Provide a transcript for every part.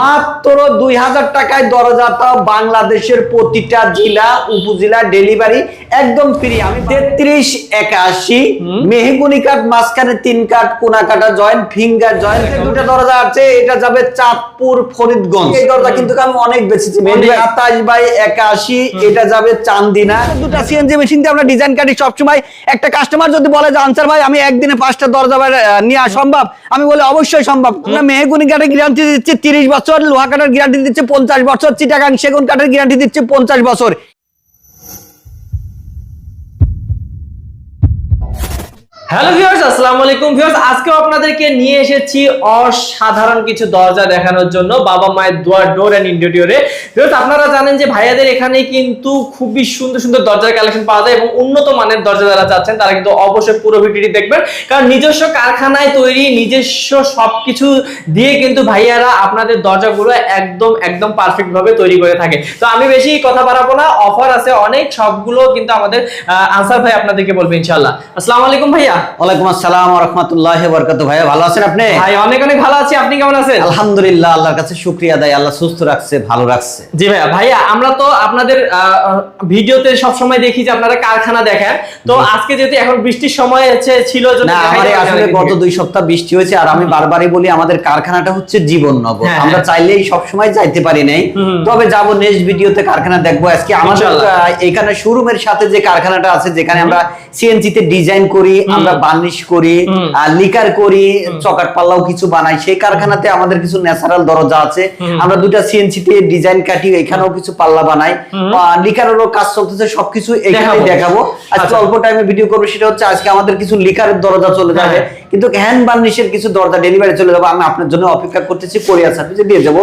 মাত্র দুই হাজার টাকায় দরজা তাও বাংলাদেশের প্রতিটা জেলা উপজেলা ডেলিভারি একদম ফ্রি আমি তেত্রিশ একাশি মেহগুনি কাঠ মাঝখানে তিন কাঠ কোনা কাটা জয়েন্ট ফিঙ্গার জয়েন্ট দুটা দরজা আছে এটা যাবে চাঁদপুর ফরিদগঞ্জ। এই দরজা কিন্তু আমি অনেক বেশি সাতাশ বাই একাশি এটা যাবে চান্দিনা। দুটা সিএনজি মেশিন দিয়ে আমরা ডিজাইন কাটি সবসময়। একটা কাস্টমার যদি বলে যে আনসার ভাই আমি একদিনে পাঁচটা দরজা নেওয়া সম্ভব? আমি বলি অবশ্যই সম্ভব। আমরা মেহগুনি কাঠের গ্যারান্টি দিচ্ছি তিরিশ বছর লোহা কাঠের গ্যারান্টি দিচ্ছে পঞ্চাশ বছর চিটাগাং সেগুন কাঠের গ্যারান্টি দিচ্ছে পঞ্চাশ বছর। হ্যালো ভিউয়ার্স আসসালামু আলাইকুম ভিউয়ার্স আজকেও আপনাদেরকে নিয়ে এসেছি অসাধারণ কিছু দরজা দেখানোর জন্য বাবা মায়ের দুয়ার ডোর এন্ড ইন্টেরিয়রে ভিউয়ার্স আপনারা জানেন যে ভাইয়াদের এখানে কিন্তু খুবই সুন্দর সুন্দর দরজার কালেকশন পাওয়া যায় এবং উন্নত মানের দরজা যারা চাচ্ছেন, তারা কিন্তু অবশ্যই পুরো ভিডিওটি দেখবেন। কারণ নিজস্ব কারখানায় তৈরি, নিজস্ব সবকিছু দিয়ে কিন্তু ভাইয়ারা আপনাদের দরজাগুলো একদম একদম পারফেক্ট ভাবে তৈরি করে থাকে। তো আমি বেশি কথা বাড়াবো না অফার আছে অনেক, সবগুলো কিন্তু আমাদের আনসার ভাই আপনাদেরকে বলবে ইনশাআল্লাহ। আসসালামু আলাইকুম ভাইয়া। ওয়ালাইকুম আসসালাম রহমতুল্লাহ বরকাত ভাইয়া ভালো আছেন আপনি? ভাই অনেক অনেক ভালো আছি। আপনি কেমন আছেন? আলহামদুলিল্লাহ আল্লাহর কাছে শুক্রিয়া দেয় আল্লাহ সুস্থ রাখছে ভালো রাখছে। জি ভাইয়া ভাইয়া আমরা তো আপনাদের আহ, আহ, ভিডিওতে সব সময় দেখি যে আপনারা কারখানা দেখান। তো আজকে যেহেতু এখন বৃষ্টির সময় হচ্ছে ছিল না আমার আসলে গত দুই সপ্তাহ বৃষ্টি হয়েছে আর আমি বারবারই বলি আমাদের কারখানাটা হচ্ছে জীবন নগর হ্যাঁ, আমরা হ্যাঁ। চাইলেই সব সময় যাইতে পারি নাই। তবে যাব নেক্সট ভিডিওতে কারখানা দেখব। আজকে আমাদের এখানে শোরুমের সাথে যে কারখানাটা আছে যেখানে আমরা সিএনজি তে ডিজাইন করি আমরা বার্নিশ করি লিকার করি চকার পাল্লাও কিছু বানাই। সেই কারখানাতে আমাদের কিছু ন্যাচারাল দরজা আছে। আমরা দুটা সিএনসি তে ডিজাইন কাটি এখানেও কিছু পাল্লা বানাই। লিকারেরও কাজ চলতেছে সবকিছু এখানে দেখাবো। দেখাবো। আজকে আচ্ছা। অল্প টাইমে ভিডিও করব সেটা হচ্ছে আজকে আমাদের কিছু লিকারের দরজা চলে যাবে। হ্যাঁ। কিন্তু হ্যান্ড বার্নিশের কিছু দরজা ডেলিভারি চলে যাবে আমি আপনার জন্য অপেক্ষা করতেছি কোরিয়ার সার্ভিসে দিয়ে যাব।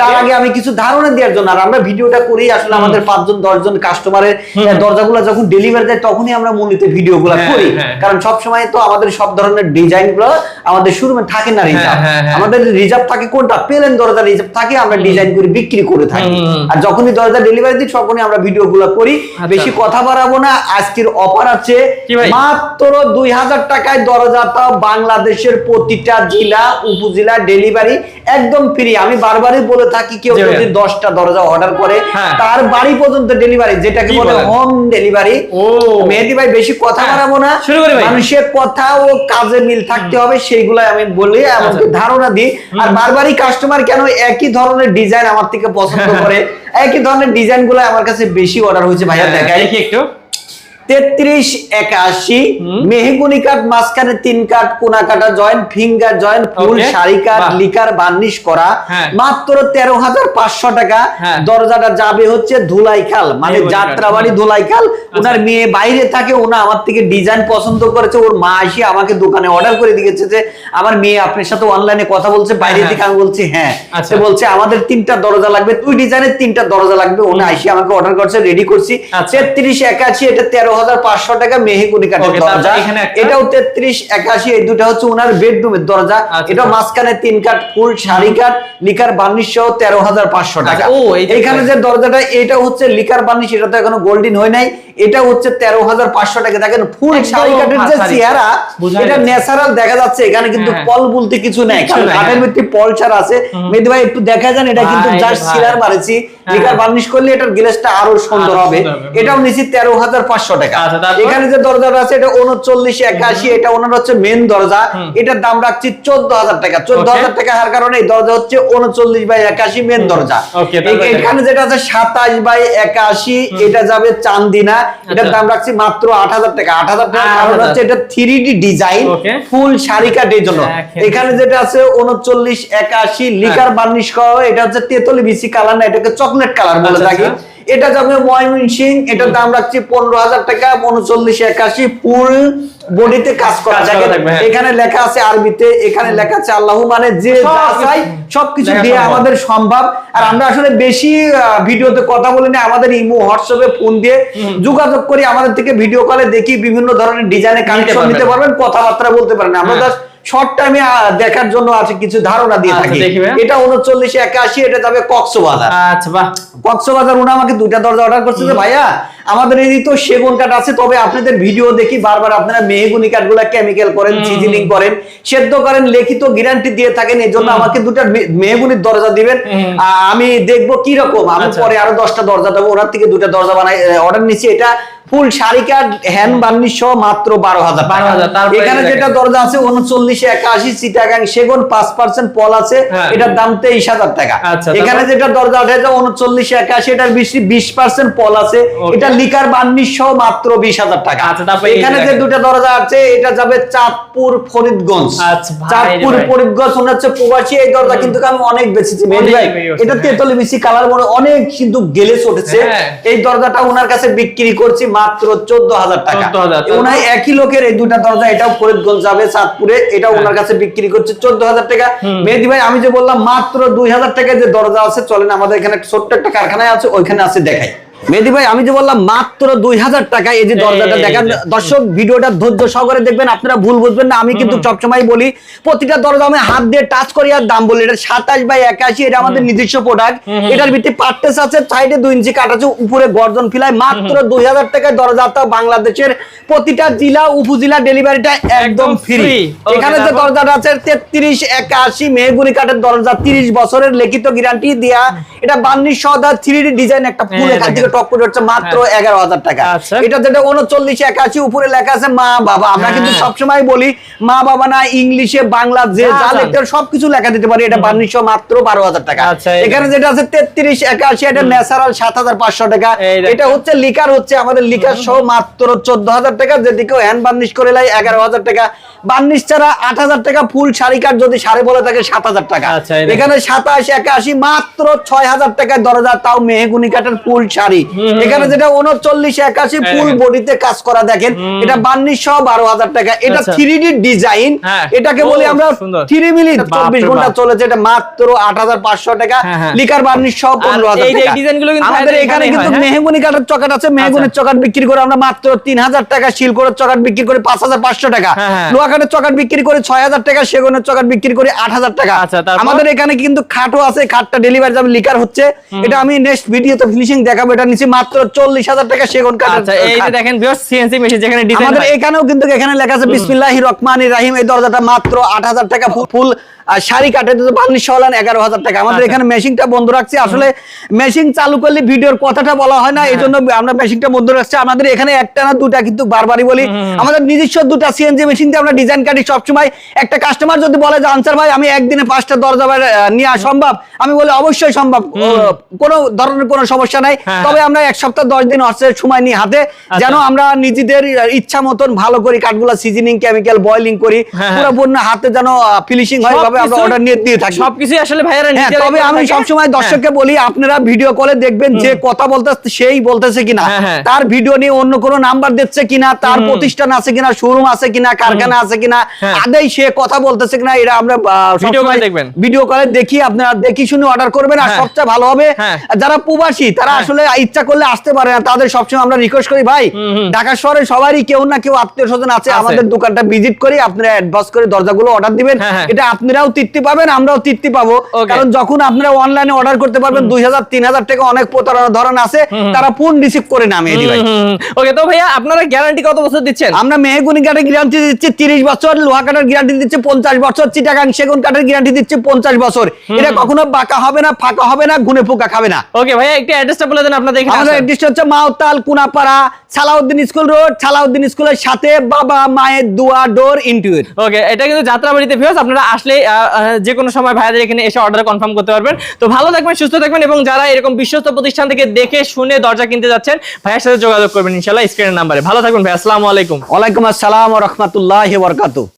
তার আগে আমি কিছু ধারণা দেওয়ার জন্য আর আমরা ভিডিওটা করি আসলে আমাদের পাঁচজন দশজন কাস্টমারের দরজাগুলো যখন ডেলিভারি দেয় তখনই আমরা মূলত ভিডিওগুলো হ্যাঁ, করি। হ্যাঁ। কারণ সব সময় তো আমাদের সব ধরনের ডিজাইনগুলো আমাদের শুরুমে থাকে না রিজার্ভ হ্যাঁ। আমাদের রিজার্ভ থাকে কোনটা? পেলেন দরজা রিজার্ভ থাকে আমরা ডিজাইন করে বিক্রি করে থাকি। আর যখনই দরজা ডেলিভারি দিই তখনই আমরা ভিডিও গুলো করি। আচ্ছা। বেশি কথা বাড়াবো না। আজকের অফার আছে মাত্র দুই হাজার টাকায় দরজা তাও বাংলাদেশের প্রতিটা জেলা উপজেলা ডেলিভারি একদম ফ্রি আমি বারবারই বলে থাকি কেউ যদি দশটা দরজা অর্ডার করে হ্যাঁ। তার বাড়ি পর্যন্ত ডেলিভারি যেটাকে বলে হোম ডেলিভারি ও। মেহেদি ভাই বেশি কথা হ্যাঁ। বাড়াবো না। মানুষের কথা ও কাজে মিল থাকতে হবে সেইগুলাই আমি বলি এমনকি আচ্ছা। ধারণা দিই। আর বারবারই কাস্টমার কেন একই ধরনের ডিজাইন আমার থেকে পছন্দ করে একই ধরনের ডিজাইনগুলো আমার কাছে বেশি অর্ডার হয়েছে ভাইয়া হ্যাঁ, দেখাই। দেখি একটু। তেত্রিশ একাশি মেহগুনি কাঠ মাঝখানে তিন কাঠ কোনা কাটা জয়েন্ট ফিঙ্গার জয়েন্ট ফুল শাড়ি কাঠ লিকার বার্নিশ করা। হ্যাঁ। মাত্র তেরো হাজার পাঁচশো টাকা। হ্যাঁ। দরজাটা যাবে হচ্ছে ধুলাইখাল মানে। যাত্রাবাড়ি ধুলাইখাল। ওনার মেয়ে বাইরে থাকে ওনা আমার থেকে ডিজাইন পছন্দ করেছে ওর মা এসে আমাকে দোকানে অর্ডার করে দিয়েছে যে আমার মেয়ে আপনার সাথে অনলাইনে কথা বলছে বাইরে হ্যাঁ, থেকে আমি বলছি হ্যাঁ। আচ্ছা। সে বলছে আমাদের তিনটা দরজা লাগবে দুই ডিজাইনের তিনটা দরজা লাগবে। ওনা এসে আমাকে অর্ডার করছে রেডি করছি। আচ্ছা। তেত্রিশ একাশি এটা তেরো টাকা মেহেগুনি কাঠের দরজা। এটাও এই দুটা হচ্ছে ওনার বেডরুমের দরজা। আচ্ছা, এটা আচ্ছা। মাঝখানে তিন কাঠ ফুল শাড়ি কাঠ লিকার বার্নিশ সহ তেরো হাজার পাঁচশো টাকা। আচ্ছা, ও, যে এখানে যে দরজাটা এটা হচ্ছে লিকার বার্নিশ এটা তো এখনও গোল্ডিন হয় নাই। এটা হচ্ছে তেরো হাজার পাঁচশো টাকা। দেখেন ফুল শাড়ি কাঠের যে চেহারা এটা ন্যাচারাল দেখা যাচ্ছে এখানে কিন্তু হ্যাঁ। পল বলতে কিছু নেই। কারণ কাঠের হ্যাঁ। ভিত্তি পল ছাড়া আছে। মেহেদি ভাই একটু দেখা যান এটা কিন্তু জাস্ট। মারেছি। হ্যাঁ। লিকার বার্নিশ করলে এটার গ্লেসটা আরও সুন্দর হবে। এটাও নিচে তেরো হাজার পাঁচশো টাকা। আচ্ছা, এখানে যে দরজাটা আছে এটা উনচল্লিশ একাশি এটা ওনার হচ্ছে মেন দরজা। এটার দাম রাখছি চোদ্দ হাজার টাকা। চোদ্দ হাজার টাকা হার কারণে এই দরজা হচ্ছে উনচল্লিশ বাই একাশি মেন দরজা। এখানে যেটা আছে সাতাশ বাই একাশি এটা যাবে চান্দিনা। এটার আচ্ছা। দাম রাখছি মাত্র আট হাজার টাকা। আট হাজার টাকা কারণ হচ্ছে এটা থ্রি ডি ডিজাইন ফুল শাড়ি কাটের জন্য। এখানে যেটা আছে উনচল্লিশ একাশি লিকার বার্নিশ করা হয়, এটা হচ্ছে তেতলি বিসি কালার না এটাকে চকলেট কালার বলে আচ্ছা, থাকি। আচ্ছা। এটা যাবে ময়মন সিং এটার দাম রাখছি পনেরো হাজার টাকা উনচল্লিশ একাশি ফুল বডিতে কাজ করা থাকবে, হ্যাঁ। এখানে লেখা আছে আরবিতে এখানে লেখা আছে আল্লাহ মানে যে যা চাই সবকিছু দিয়ে আমাদের সম্ভব আর আমরা আসলে বেশি ভিডিওতে কথা বলি না আমাদের ইমো হোয়াটসঅ্যাপে ফোন দিয়ে যোগাযোগ করি আমাদের থেকে ভিডিও কলে দেখি বিভিন্ন ধরনের ডিজাইনের কানেকশন। নিতে পারবেন কথাবার্তা বলতে পারেন আমরা হ্যাঁ। জাস্ট শর্ট টাইমে দেখার জন্য আছে কিছু ধারণা দিয়ে আচ্ছা, থাকি। এটা উনচল্লিশ একাশি এটা যাবে কক্সবাজার। আচ্ছা বাহ। কক্সবাজার উনি আমাকে দুইটা দরজা অর্ডার করছে যে ভাইয়া আমাদের এই তো সেগুন কাঠ আছে তবে আপনাদের ভিডিও দেখি বারবার আপনারা মেহগুনি কাঠগুলা কেমিক্যাল করেন সিজনিং করেন সেদ্ধ করেন লিখিত গ্যারান্টি দিয়ে থাকেন এই জন্য আমাকে দুটা মেহগুনির দরজা দিবেন। আমি দেখব কি রকম আমি আচ্ছা। পরে আরও দশটা দরজা দেবো ওনার থেকে দুটা দরজা বানাই অর্ডার নিচ্ছি এটা ফুল শাড়ি কাঠ হ্যান্ড বার্নিশ সহ মাত্র বারো হাজার 12,000 তারপরে এখানে যেটা দরজা আছে উনচল্লিশে একাশি চিটাগাং সেগুন পাঁচ পার্সেন্ট পল আছে হ্যাঁ। এটার দাম তেইশ হাজার টাকা। আচ্ছা, এখানে যেটা দরজা আছে এটা উনচল্লিশে একাশি এটার বেশি বিশ পার্সেন্ট পল আছে। এটা লিকার বার্নিশ সহ মাত্র বিশ হাজার টাকা। আচ্ছা, এখানে যে দুটা দরজা আছে এটা যাবে চাঁদপুর ফরিদগঞ্জ। আচ্ছা, চাঁদপুর ফরিদগঞ্জ মনে হচ্ছে প্রবাসী এই দরজা কিন্তু আমি অনেক বেশিছি এটা হ্যাঁ। তেতলি বেশি কালার মনে অনেক কিন্তু গেলে উঠেছে। হ্যাঁ। এই দরজাটা ওনার কাছে বিক্রি করছি মাত্র চোদ্দ হাজার টাকা 14,000 ওনার একই লোকের এই দুটা দরজা এটাও ফরিদগঞ্জ যাবে চাঁদপুরে এটাও হ্যাঁ। ওনার কাছে বিক্রি করছে চোদ্দ হাজার টাকা মেহেদি ভাই আমি যে বললাম মাত্র দুই হাজার টাকায় যে দরজা আছে চলেন আমাদের এখানে ছোট্ট একটা কারখানায় আছে ওইখানে আছে দেখাই। মেহেদি ভাই আমি যে বললাম মাত্র দুই হাজার টাকা এই যে দরজাটা দেখেন। দর্শক ভিডিওটা ধৈর্য সহকারে দেখবেন আপনারা ভুল বুঝবেন না। আমি কিন্তু সবসময় বলি প্রতিটা দরজা আমি হাত দিয়ে টাচ করি আর দাম বলি। এটা সাতাশ বাই একাশি এটা আমাদের নিজস্ব প্রোডাক্ট এটার ভিত্তি পার্টেস আছে সাইডে দুই ইঞ্চি কাটাছে উপরে গর্জন ফিলাই মাত্র দুই হাজার টাকায় দরজা বাংলাদেশের প্রতিটা জেলা উপজেলা ডেলিভারিটা একদম ফ্রি এখানে যে? দরজাটা আছে তেত্রিশ একাশি মেহগুনি কাঠের দরজা তিরিশ বছরের লিখিত গ্যারান্টি দেয়া। এটা বান্নিশ সদা থ্রি ডিজাইন একটা ফুল হ্যাঁ, এখান থেকে টপ করে হচ্ছে মাত্র এগারো হাজার টাকা। আচ্ছা। এটা যেটা উনচল্লিশ একাশি উপরে লেখা আছে মা বাবা। আমরা কিন্তু হ্যাঁ। সবসময় বলি মা বাবা না ইংলিশে বাংলা যে যা লিখতে সবকিছু লেখা দিতে পারি। এটা বান্নিশশো মাত্র বারো হাজার টাকা। আচ্ছা, এখানে যেটা আছে তেত্রিশ একাশি এটা ন্যাচারাল সাত হাজার পাঁচশো টাকা। এটা হচ্ছে লিকার হচ্ছে আমাদের লিকার সহ মাত্র চোদ্দ হাজার টাকা যেদিকে হ্যান্ড বার্নিশ করে লাই এগারো হাজার টাকা। বার্নিশ ছাড়া আট হাজার টাকা ফুল শাড়ি কাঠ যদি সাড়ে বলে থাকে সাত হাজার টাকা আচ্ছা। এখানে সাতাশ একাশি মাত্র ছয় হাজার টাকায় দরজা তাও মেহগুনি কাঠের ফুল শাড়ি এখানে যেটা উনচল্লিশ একাশি ফুল বডিতে কাজ করা দেখেন এটা বার্নিশ সহ বারো হাজার টাকা এটা আচ্ছা। থ্রি ডি ডিজাইন হ্যাঁ। এটাকে বলি আমরা থ্রি বাপরে চব্বিশ ঘণ্টা চলেছে এটা মাত্র আট হাজার পাঁচশো টাকা হ্যাঁ, হ্যাঁ। লিকার বার্নিশ সহ পনেরো হাজার আমাদের এখানে কিন্তু হয়, হ্যাঁ? মেহগুনি কাঠের চকাট আছে মেহগুনির আচ্ছা। চকাট বিক্রি করে আমরা মাত্র তিন হাজার টাকা শিলকোড়ের চকাট বিক্রি করে পাঁচ হাজার পাঁচশো টাকা হ্যাঁ, হ্যাঁ। লোহা কাঠের চকাট বিক্রি করে ছয় হাজার টাকা সেগুনের চকাট বিক্রি করে আট হাজার টাকা। আচ্ছা, আমাদের এখানে কিন্তু খাটও আছে খাটটা ডেলিভারি যাবে লিকার হচ্ছে এটা আমি নেক্সট ভিডিওতে ফিনিশিং দেখাবো এটা নিচে মাত্র চল্লিশ হাজার টাকা সেগুন কাঠের। আচ্ছা এই যে দেখেন সিএনসি মেশিন যেখানে আমাদের এখানেও কিন্তু এখানে লেখা আছে রহমানির রাহিম এই দরজাটা মাত্র আট হাজার টাকা ফুল আর শাড়ি তো সলান এগারো হাজার টাকা। আমাদের আচ্ছা। এখানে মেশিনটা বন্ধ রাখছি। আসলে মেশিন চালু করলে ভিডিওর কথাটা বলা হয় না হ্যাঁ। এই জন্য আমরা মেশিনটা বন্ধ রাখছি। আমাদের এখানে একটা না দুটা কিন্তু বারবারই বলি। আমাদের নিজস্ব দুটা সিএনজি মেশিন দিয়ে আমরা ডিজাইন কাটি সবসময় একটা কাস্টমার যদি বলে যে আনসার ভাই আমি একদিনে পাঁচটা দরজা আহ, নেওয়া সম্ভব? আমি বলি অবশ্যই সম্ভব। কোনো ধরনের কোনো সমস্যা নাই। হ্যাঁ, তবে আমরা এক সপ্তাহ দশ দিন হচ্ছে সময় নিয়ে হাতে যেন আমরা নিজেদের ইচ্ছা মতন ভালো করি কাঠগুলা সিজনিং কেমিক্যাল বয়লিং করি। হ্যাঁ, হ্যাঁ। পুরোপূর্ণ হাতে যেন ফিনিশিং হয় ভাবে আমরা অর্ডার নিয়ে দিয়ে থাকি। সবকিছু আসলে ভাইয়ারা হ্যাঁ তবে আমি। সবসময় দর্শককে বলি আপনারা ভিডিও কলে দেখবেন যে কথা বলতেছে সেই বলতেছে কিনা। তার ভিডিও নিয়ে অন্য কোনো নাম্বার দিচ্ছে কিনা তার প্রতিষ্ঠান আছে কিনা শোরুম আছে কিনা কারখানা আছে কিনা হ্যাঁ। আদেই সে কথা বলতেছে কিনা এটা আমরা ভিডিও সবসময় দেখবেন। ভিডিও কলে দেখি আপনারা দেখি শুনে অর্ডার করবেন আর হ্যাঁ। সবচেয়ে ভালো হবে হ্যাঁ। যারা প্রবাসী তারা। আসলে ইচ্ছা করলে আসতে পারে না তাদের সবসময় আমরা রিকোয়েস্ট করি ভাই ঢাকা শহরে সবারই কেউ না কেউ আত্মীয় স্বজন আছে আছে। আমাদের দোকানটা ভিজিট করি আপনারা অ্যাডভান্স করে দরজাগুলো অর্ডার দিবেন। এটা আপনারাও তৃপ্তি পাবেন আমরাও তৃপ্তি পাবো কারণ যখন আপনারা অনলাইনে অর্ডার করতে পারবেন দুই হাজার তিন হাজার টাকা অনেক প্রতারণা ধরন আছে তারা ফোন রিসিভ করে নামে এদি ভাই ওকে তো ভাইয়া আপনারা গ্যারান্টি কত বছর দিচ্ছেন আমরা মেহগুনি কাঠের গ্যারান্টি দিচ্ছি তিরিশ বছর লোহা কাঠের গ্যারান্টি দিচ্ছি পঞ্চাশ বছর চিটাগাং সেগুন কাঠের গ্যারান্টি দিচ্ছি পঞ্চাশ বছর। এটা কখনো বাঁকা হবে না ফাঁকা হবে না গুনে পোকা খাবে না। ওকে ভাইয়া একটু অ্যাড্রেসটা বলে দেন আপনাদের এখানে আমাদের আসার। অ্যাড্রেস হচ্ছে মাওতাল কুনাপাড়া সালাউদ্দিন স্কুল রোড সালাউদ্দিন স্কুলের সাথে বাবা মায়ের দুয়া ডোর ইন্টুইট ওকে এটা কিন্তু যাত্রাবাড়িতে ভিউয়ার্স আপনারা আসলে যে কোনো সময় ভাইয়াদের এখানে এসে অর্ডার কনফার্ম করতে পারবেন। তো ভালো থাকবেন সুস্থ থাকবেন এবং যারা এরকম বিশ্বস্ত প্রতিষ্ঠান থেকে দেখে শুনে দরজা কিনতে যাচ্ছেন ভাইয়ের সাথে যোগাযোগ করবেন ইনশাল্লাহ স্ক্রিনের নাম্বারে ভালো থাকবেন ভাই আসসালামু আলাইকুম। ওয়ালাইকুম আসসালাম রহমতুল্লাহ বরকাতু